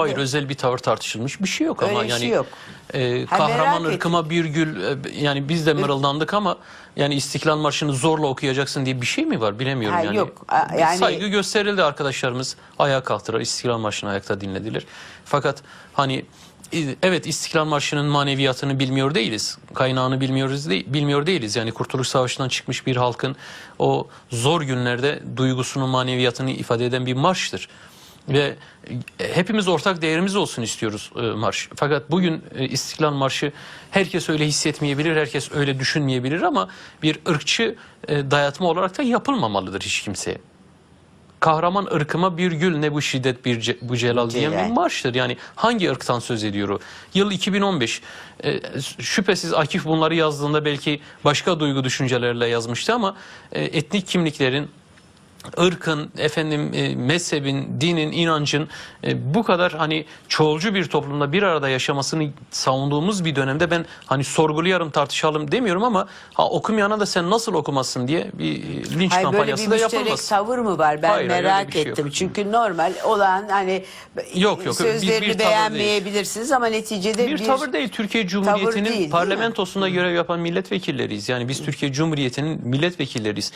Hayır özel bir tavır tartışılmış bir şey yok ama bir yani şey yok. e, Ha, kahraman merak ırkıma bir gül e, yani biz de mırıldandık ama yani İstiklal Marşı'nı zorla okuyacaksın diye bir şey mi var bilemiyorum Ha, yani. yok. A- Bir yani- saygı gösterildi arkadaşlarımız ayağa kalktılar İstiklal Marşı'nı ayakta dinlediler. Fakat hani evet İstiklal Marşı'nın maneviyatını bilmiyor değiliz. Kaynağını bilmiyoruz değil, bilmiyor değiliz. Yani Kurtuluş Savaşı'ndan çıkmış bir halkın o zor günlerde duygusunu, maneviyatını ifade eden bir marştır. Ve e, hepimiz ortak değerimiz olsun istiyoruz e, marş. Fakat bugün e, İstiklal Marşı herkes öyle hissetmeyebilir, herkes öyle düşünmeyebilir ama bir ırkçı e, dayatma olarak da yapılmamalıdır hiç kimseye. Kahraman ırkıma bir gül ne bu şiddet bir ce- bu celal diyen bir marştır. Yani hangi ırktan söz ediyor o? Yıl 2015. E, şüphesiz Akif bunları yazdığında belki başka duygu düşüncelerle yazmıştı ama e, etnik kimliklerin ırkın, efendim e, mezhebin, dinin, inancın e, bu kadar hani çoğulcu bir toplumda bir arada yaşamasını savunduğumuz bir dönemde ben hani sorgulayalım tartışalım demiyorum ama ha, okumayana da sen nasıl okumazsın diye bir e, linç Hayır böyle bir kampanyası da müşterek yapılmaz. tavır mı var? Ben Hayır, hayır, merak bir şey yok. ettim. Çünkü normal olan hani Yok, yok, sözlerini bir- bir beğenmeyebilirsiniz ama neticede Bir bir, tavır değil. Türkiye Cumhuriyeti'nin değil parlamentosunda görev yapan milletvekilleriyiz. Yani biz Türkiye Cumhuriyeti'nin milletvekilleriyiz.